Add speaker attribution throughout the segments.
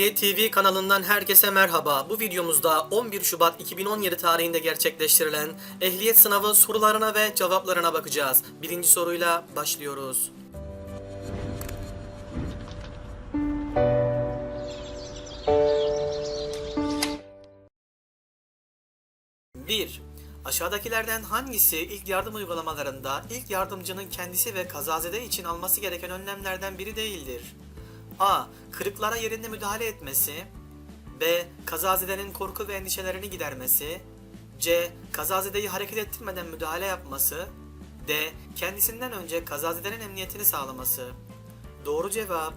Speaker 1: Ehliyet TV kanalından herkese merhaba. Bu videomuzda 11 Şubat 2017 tarihinde gerçekleştirilen ehliyet sınavı sorularına ve cevaplarına bakacağız. Birinci soruyla başlıyoruz. Bir, Aşağıdakilerden hangisi ilk yardım uygulamalarında ilk yardımcının kendisi ve kazazede için alması gereken önlemlerden biri değildir? A. Kırıklara yerinde müdahale etmesi. B. Kazazedenin korku ve endişelerini gidermesi. C. Kazazedeyi hareket ettirmeden müdahale yapması. D. Kendisinden önce kazazedenin emniyetini sağlaması. Doğru cevap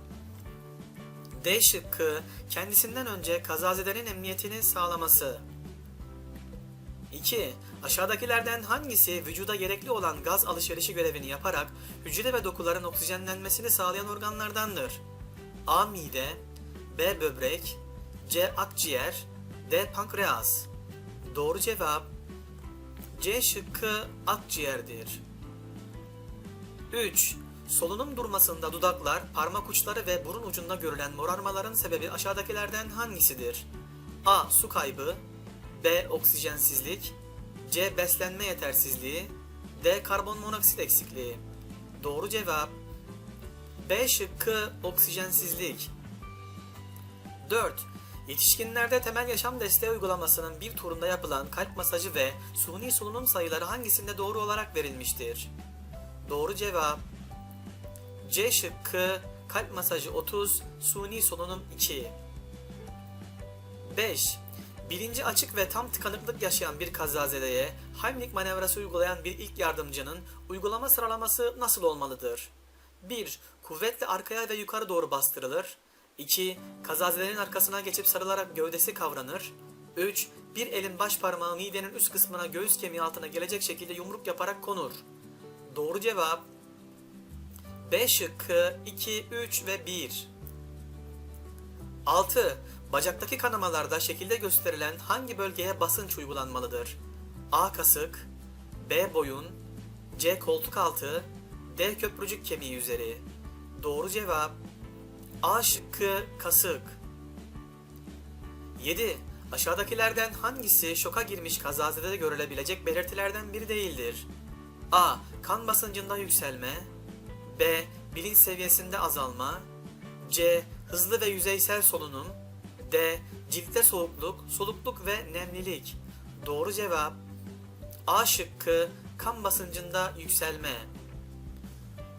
Speaker 1: D şıkkı kendisinden önce kazazedenin emniyetini sağlaması. 2. Aşağıdakilerden hangisi vücuda gerekli olan gaz alışverişi görevini yaparak hücre ve dokuların oksijenlenmesini sağlayan organlardandır? A. Mide B. Böbrek C. Akciğer D. Pankreas Doğru cevap C şıkkı akciğerdir. 3. Solunum durmasında dudaklar, parmak uçları ve burun ucunda görülen morarmaların sebebi aşağıdakilerden hangisidir? A. Su kaybı B. Oksijensizlik C. Beslenme yetersizliği D. Karbon monoksit eksikliği Doğru cevap B şıkkı oksijensizlik. 4. Yetişkinlerde temel yaşam desteği uygulamasının bir turunda yapılan kalp masajı ve suni solunum sayıları hangisinde doğru olarak verilmiştir? Doğru cevap C şıkkı kalp masajı 30, suni solunum 2. 5. Bilinci açık ve tam tıkanıklık yaşayan bir kazazedeye Heimlich manevrası uygulayan bir ilk yardımcının uygulama sıralaması nasıl olmalıdır? 1. Kuvvetle arkaya ve yukarı doğru bastırılır. 2. Kazazedenin arkasına geçip sarılarak gövdesi kavranır. 3. Bir elin baş parmağı midenin üst kısmına göğüs kemiği altına gelecek şekilde yumruk yaparak konur. Doğru cevap B şıkkı 2, 3 ve 1. 6. Bacaktaki kanamalarda şekilde gösterilen hangi bölgeye basınç uygulanmalıdır? A. Kasık B. Boyun C. Koltuk altı D. Köprücük kemiği üzeri Doğru cevap A şıkkı kasık 7. Aşağıdakilerden hangisi şoka girmiş kazazede görülebilecek belirtilerden biri değildir? A. Kan basıncında yükselme B. Bilinç seviyesinde azalma C. Hızlı ve yüzeysel solunum D. Ciltte soğukluk, solukluk ve nemlilik Doğru cevap A şıkkı kan basıncında yükselme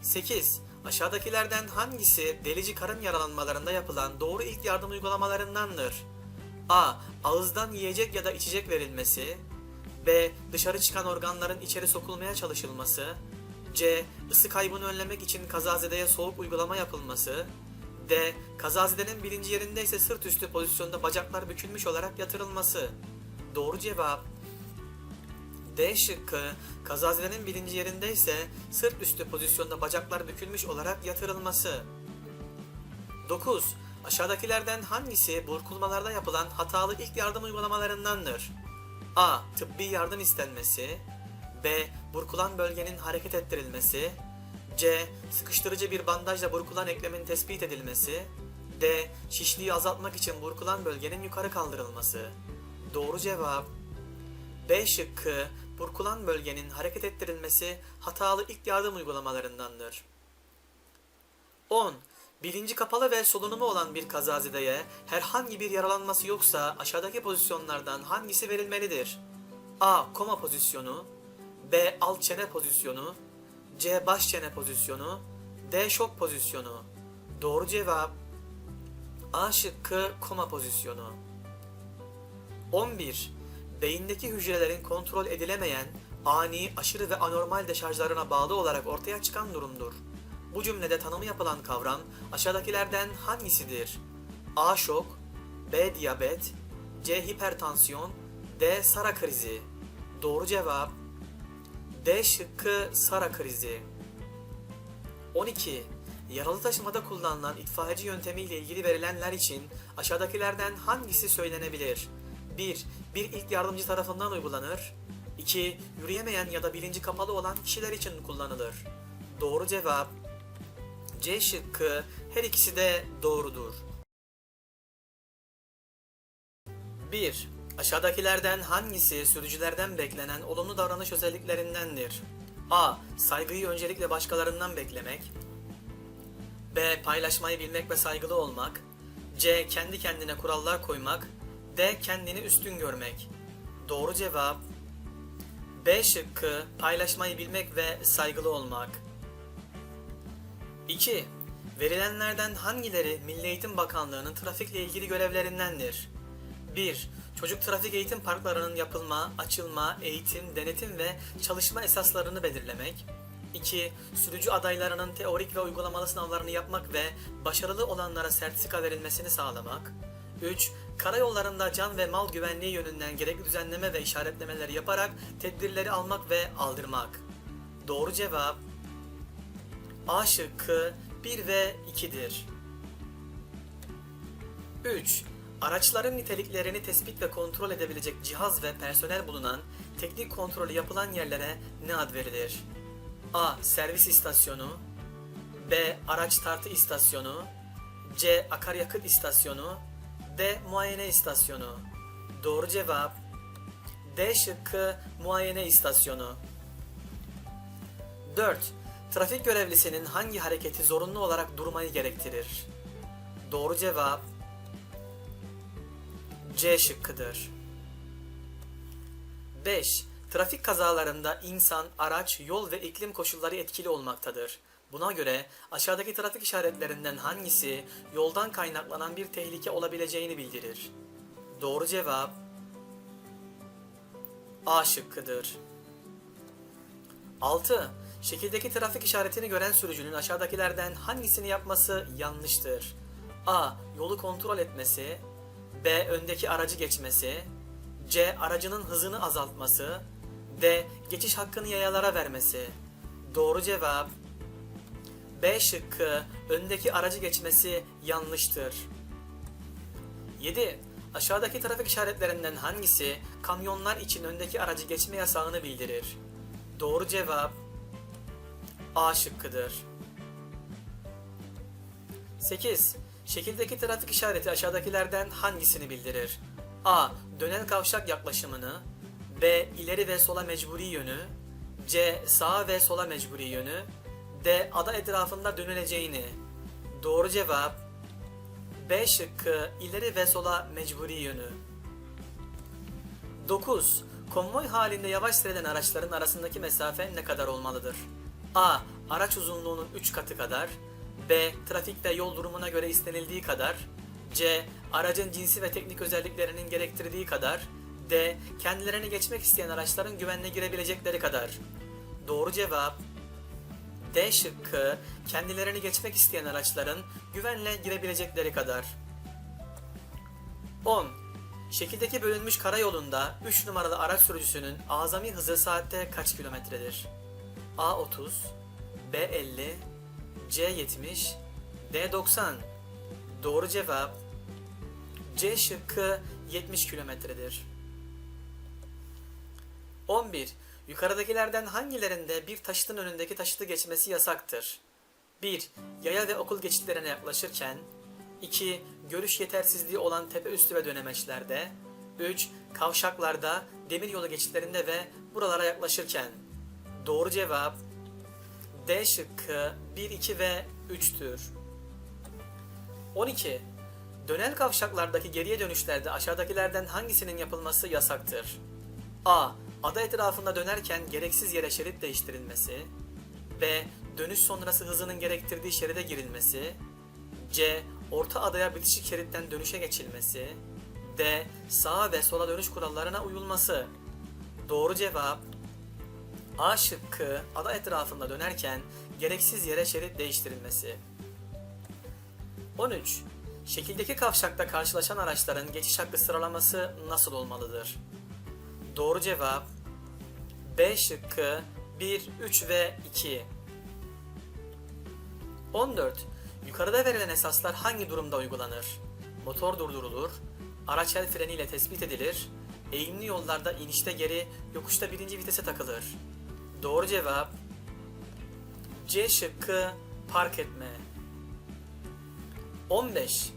Speaker 1: 8. Aşağıdakilerden hangisi delici karın yaralanmalarında yapılan doğru ilk yardım uygulamalarındandır? A. Ağızdan yiyecek ya da içecek verilmesi B. Dışarı çıkan organların içeri sokulmaya çalışılması C. Isı kaybını önlemek için kazazedeye soğuk uygulama yapılması D. Kazazedenin birinci yerinde ise sırt üstü pozisyonda bacaklar bükülmüş olarak yatırılması Doğru cevap D şıkkı kazazedenin birinci yerinde ise sırt üstü pozisyonda bacaklar bükülmüş olarak yatırılması. 9. Aşağıdakilerden hangisi burkulmalarda yapılan hatalı ilk yardım uygulamalarındandır? A. Tıbbi yardım istenmesi B. Burkulan bölgenin hareket ettirilmesi C. Sıkıştırıcı bir bandajla burkulan eklemin tespit edilmesi D. Şişliği azaltmak için burkulan bölgenin yukarı kaldırılması. Doğru cevap B şıkkı burkulan bölgenin hareket ettirilmesi hatalı ilk yardım uygulamalarındandır. 10. Bilinci kapalı ve solunumu olan bir kazazedeye herhangi bir yaralanması yoksa aşağıdaki pozisyonlardan hangisi verilmelidir? A. Koma pozisyonu B. Alt çene pozisyonu C. Baş çene pozisyonu D. Şok pozisyonu Doğru cevap A şıkkı koma pozisyonu 11. Beyindeki hücrelerin kontrol edilemeyen, ani, aşırı ve anormal deşarjlarına bağlı olarak ortaya çıkan durumdur. Bu cümlede tanımı yapılan kavram aşağıdakilerden hangisidir? A. Şok B. Diyabet C. Hipertansiyon D. Sara krizi Doğru cevap D şıkkı Sara krizi 12. Yaralı taşımada kullanılan itfaiyeci yöntemiyle ilgili verilenler için aşağıdakilerden hangisi söylenebilir? 1. Bir ilk yardımcı tarafından uygulanır. 2. Yürüyemeyen ya da bilinci kapalı olan kişiler için kullanılır. Doğru cevap C şıkkı her ikisi de doğrudur. 1. Aşağıdakilerden hangisi sürücülerden beklenen olumlu davranış özelliklerindendir? A. Saygıyı öncelikle başkalarından beklemek. B. Paylaşmayı bilmek ve saygılı olmak. C. Kendi kendine kurallar koymak. D. Kendini üstün görmek. Doğru cevap B şıkkı paylaşmayı bilmek ve saygılı olmak. 2. Verilenlerden hangileri Milli Eğitim Bakanlığı'nın trafikle ilgili görevlerindendir? 1. Çocuk trafik eğitim parklarının yapılma, açılma, eğitim, denetim ve çalışma esaslarını belirlemek. 2. Sürücü adaylarının teorik ve uygulamalı sınavlarını yapmak ve başarılı olanlara sertifika verilmesini sağlamak. 3. Karayollarında can ve mal güvenliği yönünden gerekli düzenleme ve işaretlemeleri yaparak tedbirleri almak ve aldırmak. Doğru cevap A şıkkı 1 ve 2'dir. 3. Araçların niteliklerini tespit ve kontrol edebilecek cihaz ve personel bulunan teknik kontrolü yapılan yerlere ne ad verilir? A. Servis istasyonu B. Araç tartı istasyonu C. Akaryakıt istasyonu D. Muayene istasyonu Doğru cevap D şıkkı muayene istasyonu 4. Trafik görevlisinin hangi hareketi zorunlu olarak durmayı gerektirir? Doğru cevap C şıkkıdır. 5. Trafik kazalarında insan, araç, yol ve iklim koşulları etkili olmaktadır. Buna göre aşağıdaki trafik işaretlerinden hangisi yoldan kaynaklanan bir tehlike olabileceğini bildirir? Doğru cevap A şıkkıdır. 6. Şekildeki trafik işaretini gören sürücünün aşağıdakilerden hangisini yapması yanlıştır? A. Yolu kontrol etmesi B. Öndeki aracı geçmesi C. Aracının hızını azaltması D. Geçiş hakkını yayalara vermesi Doğru cevap B şıkkı öndeki aracı geçmesi yanlıştır. 7. Aşağıdaki trafik işaretlerinden hangisi kamyonlar için öndeki aracı geçme yasağını bildirir? Doğru cevap A şıkkıdır. 8. Şekildeki trafik işareti aşağıdakilerden hangisini bildirir? A. Dönel kavşak yaklaşımını B. ileri ve sola mecburi yönü C. Sağa ve sola mecburi yönü D. Ada etrafında dönüleceğini Doğru cevap B şıkkı ileri ve sola mecburi yönü 9. Konvoy halinde yavaş seyreden araçların arasındaki mesafe ne kadar olmalıdır? A. Araç uzunluğunun 3 katı kadar B. Trafik ve yol durumuna göre istenildiği kadar C. Aracın cinsi ve teknik özelliklerinin gerektirdiği kadar D. Kendilerini geçmek isteyen araçların güvenle girebilecekleri kadar Doğru cevap D şıkkı kendilerini geçmek isteyen araçların güvenle girebilecekleri kadar. 10. Şekildeki bölünmüş karayolunda 3 numaralı araç sürücüsünün azami hızı saatte kaç kilometredir? A 30, B 50, C 70, D 90. Doğru cevap C şıkkı 70 kilometredir. 11. Yukarıdakilerden hangilerinde bir taşıtın önündeki taşıtı geçmesi yasaktır? 1. Yaya ve okul geçitlerine yaklaşırken 2. Görüş yetersizliği olan tepe üstü ve dönemeçlerde 3. Kavşaklarda, demiryolu geçitlerinde ve buralara yaklaşırken Doğru cevap D şıkkı 1, 2 ve 3'tür. 12. Dönel kavşaklardaki geriye dönüşlerde aşağıdakilerden hangisinin yapılması yasaktır? A. Ada etrafında dönerken gereksiz yere şerit değiştirilmesi. B. Dönüş sonrası hızının gerektirdiği şeride girilmesi. C. Orta adaya bitişik şeritten dönüşe geçilmesi. D. Sağa ve sola dönüş kurallarına uyulması. Doğru cevap A şıkkı ada etrafında dönerken gereksiz yere şerit değiştirilmesi. 13. Şekildeki kavşakta karşılaşan araçların geçiş hakkı sıralaması nasıl olmalıdır? Doğru cevap B şıkkı 1, 3 ve 2. 14. Yukarıda verilen esaslar hangi durumda uygulanır? Motor durdurulur, araç el freniyle tespit edilir, eğimli yollarda inişte geri, yokuşta birinci vitese takılır. Doğru cevap C şıkkı park etme. 15.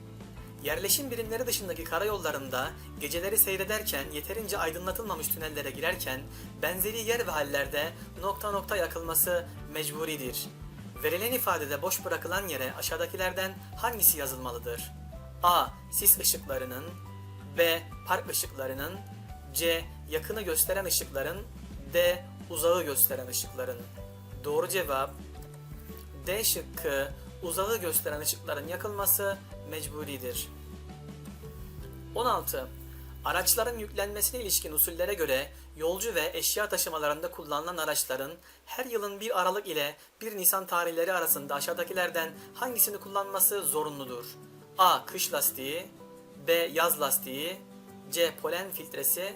Speaker 1: Yerleşim birimleri dışındaki karayollarında geceleri seyrederken yeterince aydınlatılmamış tünellere girerken benzeri yer ve hallerde nokta nokta yakılması mecburidir. Verilen ifadede boş bırakılan yere aşağıdakilerden hangisi yazılmalıdır? A. Sis ışıklarının B. Park ışıklarının C. Yakını gösteren ışıkların D. Uzağı gösteren ışıkların Doğru cevap D şıkkı uzağı gösteren ışıkların yakılması mecburidir. 16. Araçların yüklenmesine ilişkin usullere göre yolcu ve eşya taşımalarında kullanılan araçların her yılın bir Aralık ile 1 Nisan tarihleri arasında aşağıdakilerden hangisini kullanması zorunludur? A. Kış lastiği B. Yaz lastiği C. Polen filtresi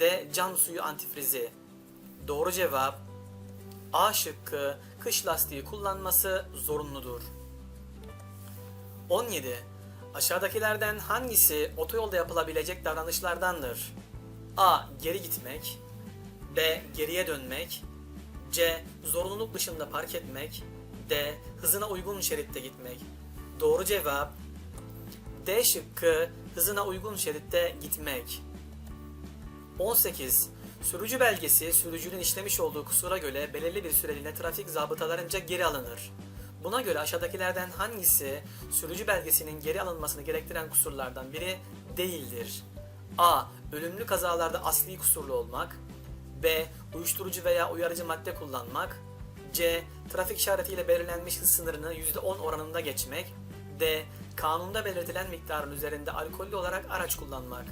Speaker 1: D. Cam suyu antifrizi Doğru cevap A şıkkı kış lastiği kullanması zorunludur. 17. Aşağıdakilerden hangisi otoyolda yapılabilecek davranışlardandır? A. Geri gitmek B. Geriye dönmek C. Zorunluluk dışında park etmek D. Hızına uygun şeritte gitmek Doğru cevap D şıkkı hızına uygun şeritte gitmek. 18. Sürücü belgesi sürücünün işlemiş olduğu kusura göre belirli bir süreliğine trafik zabıtalarınca geri alınır. Buna göre aşağıdakilerden hangisi sürücü belgesinin geri alınmasını gerektiren kusurlardan biri değildir? A. Ölümlü kazalarda asli kusurlu olmak B. Uyuşturucu veya uyarıcı madde kullanmak C. Trafik işaretiyle belirlenmiş hız sınırını %10 oranında geçmek D. Kanunda belirtilen miktarın üzerinde alkollü olarak araç kullanmak.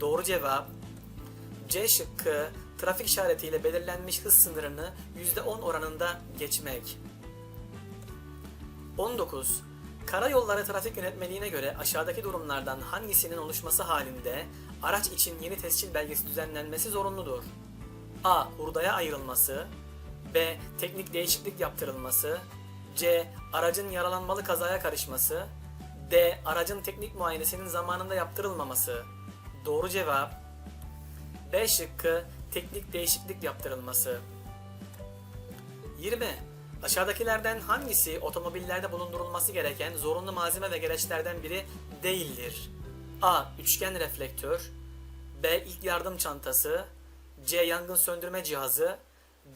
Speaker 1: Doğru cevap C şıkkı trafik işaretiyle belirlenmiş hız sınırını %10 oranında geçmek. 19. Karayolları trafik yönetmeliğine göre aşağıdaki durumlardan hangisinin oluşması halinde araç için yeni tescil belgesi düzenlenmesi zorunludur? A. Hurdaya ayrılması B. Teknik değişiklik yaptırılması C. Aracın yaralanmalı kazaya karışması D. Aracın teknik muayenesinin zamanında yaptırılmaması Doğru cevap B şıkkı teknik değişiklik yaptırılması. 20. Aşağıdakilerden hangisi otomobillerde bulundurulması gereken zorunlu malzeme ve gereçlerden biri değildir? A. Üçgen reflektör B. İlk yardım çantası C. Yangın söndürme cihazı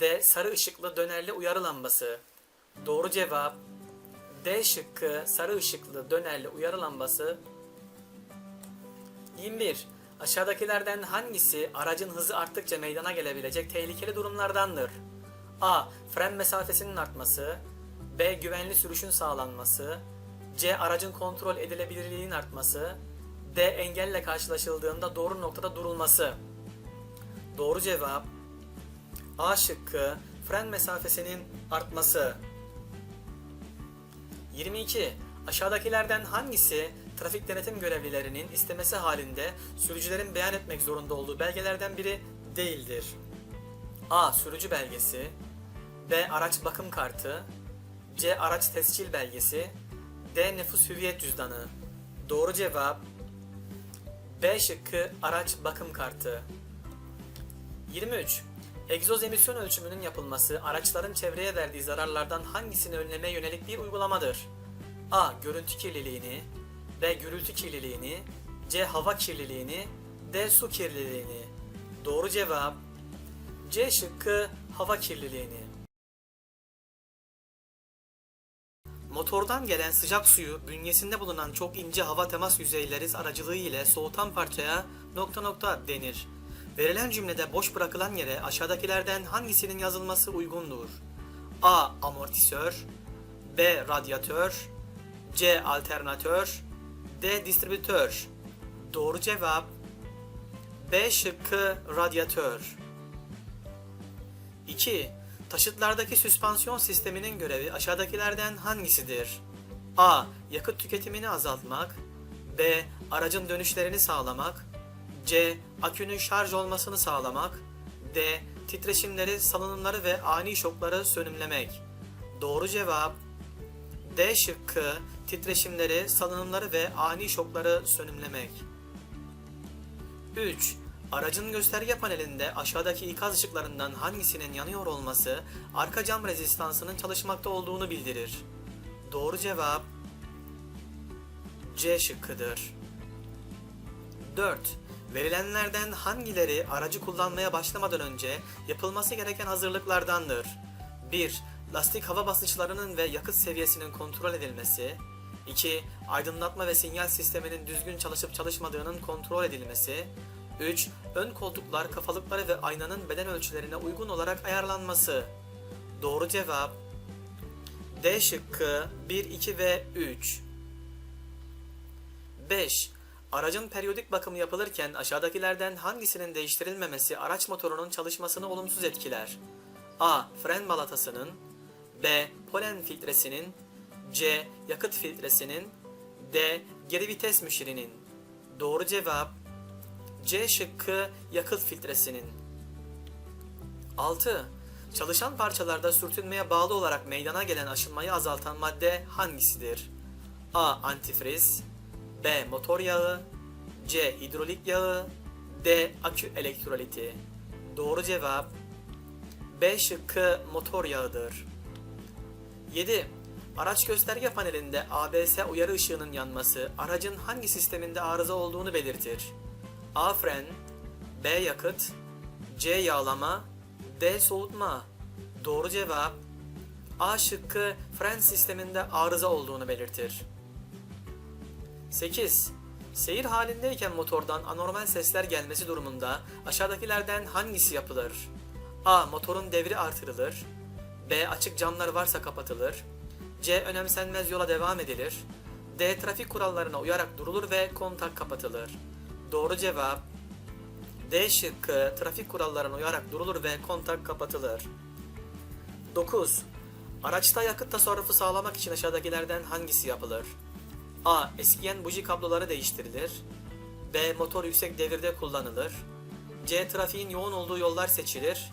Speaker 1: D. Sarı ışıklı dönerli uyarı lambası Doğru cevap D şıkkı sarı ışıklı dönerli uyarı lambası 21. Aşağıdakilerden hangisi aracın hızı arttıkça meydana gelebilecek tehlikeli durumlardandır? A. Fren mesafesinin artması B. Güvenli sürüşün sağlanması C. Aracın kontrol edilebilirliğinin artması D. Engelle karşılaşıldığında doğru noktada durulması Doğru cevap A şıkkı fren mesafesinin artması 22. Aşağıdakilerden hangisi trafik denetim görevlilerinin istemesi halinde sürücülerin beyan etmek zorunda olduğu belgelerden biri değildir? A. Sürücü belgesi B. Araç bakım kartı C. Araç tescil belgesi D. Nüfus hüviyet cüzdanı Doğru cevap B şıkkı araç bakım kartı 23. Egzoz emisyon ölçümünün yapılması araçların çevreye verdiği zararlardan hangisini önlemeye yönelik bir uygulamadır? A. Görüntü kirliliğini B. Gürültü kirliliğini C. Hava kirliliğini D. Su kirliliğini Doğru cevap C şıkkı hava kirliliğini. Motordan gelen sıcak suyu bünyesinde bulunan çok ince hava temas yüzeyleri aracılığı ile soğutan parçaya nokta nokta denir. Verilen cümlede boş bırakılan yere aşağıdakilerden hangisinin yazılması uygundur? A. Amortisör B. Radyatör C. Alternatör D. Distribütör Doğru cevap B şıkkı radyatör. 2. Taşıtlardaki süspansiyon sisteminin görevi aşağıdakilerden hangisidir? A. Yakıt tüketimini azaltmak B. Aracın dönüşlerini sağlamak C. Akünün şarj olmasını sağlamak D. Titreşimleri, salınımları ve ani şokları sönümlemek Doğru cevap D şıkkı titreşimleri, salınımları ve ani şokları sönümlemek. 3. Aracın gösterge panelinde aşağıdaki ikaz ışıklarından hangisinin yanıyor olması arka cam rezistansının çalışmakta olduğunu bildirir. Doğru cevap C şıkkıdır. 4. Verilenlerden hangileri aracı kullanmaya başlamadan önce yapılması gereken hazırlıklardandır? 1. Lastik hava basınçlarının ve yakıt seviyesinin kontrol edilmesi. 2. Aydınlatma ve sinyal sisteminin düzgün çalışıp çalışmadığının kontrol edilmesi. 3. Ön koltuklar, kafalıkları ve aynanın beden ölçülerine uygun olarak ayarlanması. Doğru cevap D şıkkı 1, 2 ve 3. 5. Aracın periyodik bakımı yapılırken aşağıdakilerden hangisinin değiştirilmemesi araç motorunun çalışmasını olumsuz etkiler? A. Fren balatasının B. Polen filtresinin C. Yakıt filtresinin D. Geri vites müşirinin Doğru cevap C şıkkı yakıt filtresinin 6. Çalışan parçalarda sürtünmeye bağlı olarak meydana gelen aşınmayı azaltan madde hangisidir? A. Antifriz B. Motor yağı C. Hidrolik yağı D. Akü elektroliti Doğru cevap B şıkkı motor yağıdır. 7. Araç gösterge panelinde ABS uyarı ışığının yanması aracın hangi sisteminde arıza olduğunu belirtir? A. Fren B. Yakıt C. Yağlama D. Soğutma Doğru cevap A şıkkı fren sisteminde arıza olduğunu belirtir. 8. Seyir halindeyken motordan anormal sesler gelmesi durumunda aşağıdakilerden hangisi yapılır? A. Motorun devri artırılır. B. Açık camlar varsa kapatılır. C. Önemsenmez yola devam edilir. D. Trafik kurallarına uyarak durulur ve kontak kapatılır. Doğru cevap D şıkkı trafik kurallarına uyarak durulur ve kontak kapatılır. 9. Araçta yakıt tasarrufu sağlamak için aşağıdakilerden hangisi yapılır? A. Eskiyen buji kabloları değiştirilir. B. Motor yüksek devirde kullanılır. C. Trafiğin yoğun olduğu yollar seçilir.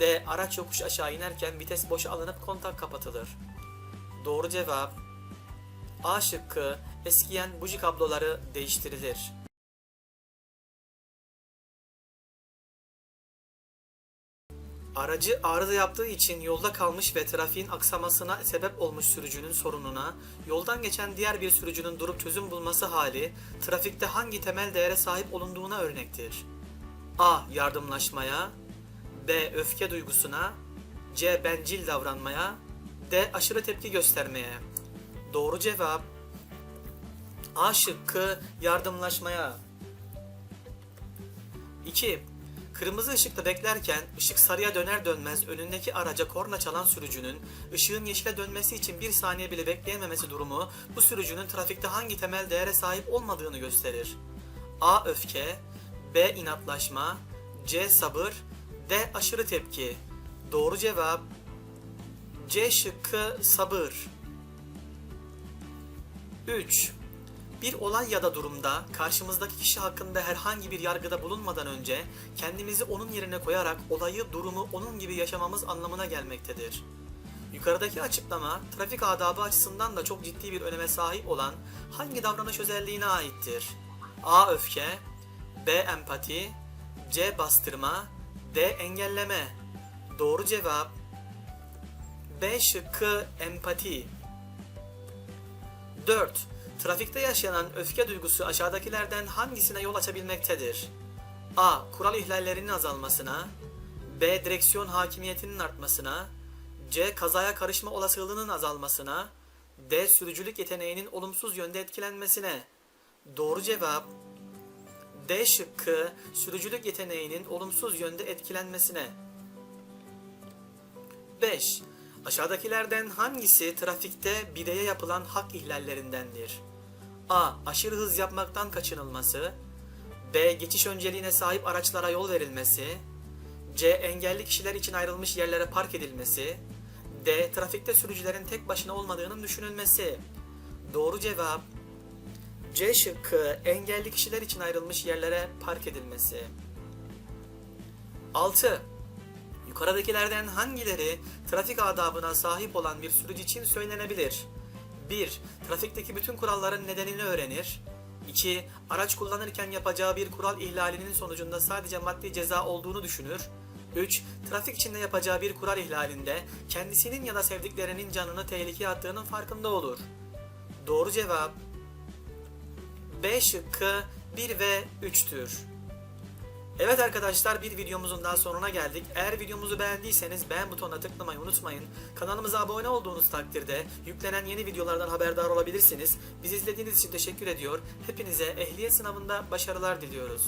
Speaker 1: D. Araç yokuş aşağı inerken vites boşa alınıp kontak kapatılır. Doğru cevap A şıkkı eskiyen buji kabloları değiştirilir. Aracı arıza yaptığı için yolda kalmış ve trafiğin aksamasına sebep olmuş sürücünün sorununa, yoldan geçen diğer bir sürücünün durup çözüm bulması hali, trafikte hangi temel değere sahip olunduğuna örnektir? A. Yardımlaşmaya B. Öfke duygusuna C. Bencil davranmaya D. Aşırı tepki göstermeye Doğru cevap A şıkkı yardımlaşmaya 2. Kırmızı ışıkta beklerken ışık sarıya döner dönmez önündeki araca korna çalan sürücünün ışığın yeşile dönmesi için bir saniye bile bekleyememesi durumu bu sürücünün trafikte hangi temel değere sahip olmadığını gösterir. A. Öfke B. inatlaşma C. Sabır D. Aşırı tepki Doğru cevap C şıkkı sabır 3. Bir olay ya da durumda karşımızdaki kişi hakkında herhangi bir yargıda bulunmadan önce kendimizi onun yerine koyarak olayı, durumu onun gibi yaşamamız anlamına gelmektedir. Yukarıdaki açıklama trafik adabı açısından da çok ciddi bir öneme sahip olan hangi davranış özelliğine aittir? A. Öfke B. Empati C. Bastırma D. Engelleme Doğru cevap B şıkkı empati 4. Trafikte yaşanan öfke duygusu aşağıdakilerden hangisine yol açabilmektedir? A. Kural ihlallerinin azalmasına B. Direksiyon hakimiyetinin artmasına C. Kazaya karışma olasılığının azalmasına D. Sürücülük yeteneğinin olumsuz yönde etkilenmesine Doğru cevap D şıkkı sürücülük yeteneğinin olumsuz yönde etkilenmesine 5. Aşağıdakilerden hangisi trafikte bireye yapılan hak ihlallerindendir? A. Aşırı hız yapmaktan kaçınılması B. Geçiş önceliğine sahip araçlara yol verilmesi C. Engelli kişiler için ayrılmış yerlere park edilmesi D. Trafikte sürücülerin tek başına olmadığının düşünülmesi Doğru cevap C şıkkı engelli kişiler için ayrılmış yerlere park edilmesi 6. Yukarıdakilerden hangileri trafik adabına sahip olan bir sürücü için söylenebilir? 1. Trafikteki bütün kuralların nedenini öğrenir. 2. Araç kullanırken yapacağı bir kural ihlalinin sonucunda sadece maddi ceza olduğunu düşünür. 3. Trafik içinde yapacağı bir kural ihlalinde kendisinin ya da sevdiklerinin canını tehlikeye attığının farkında olur. Doğru cevap B şıkkı 1 ve 3'tür. Evet arkadaşlar bir videomuzun daha sonuna geldik. Eğer videomuzu beğendiyseniz beğen butonuna tıklamayı unutmayın. Kanalımıza abone olduğunuz takdirde yüklenen yeni videolardan haberdar olabilirsiniz. Bizi izlediğiniz için teşekkür ediyor. Hepinize ehliyet sınavında başarılar diliyoruz.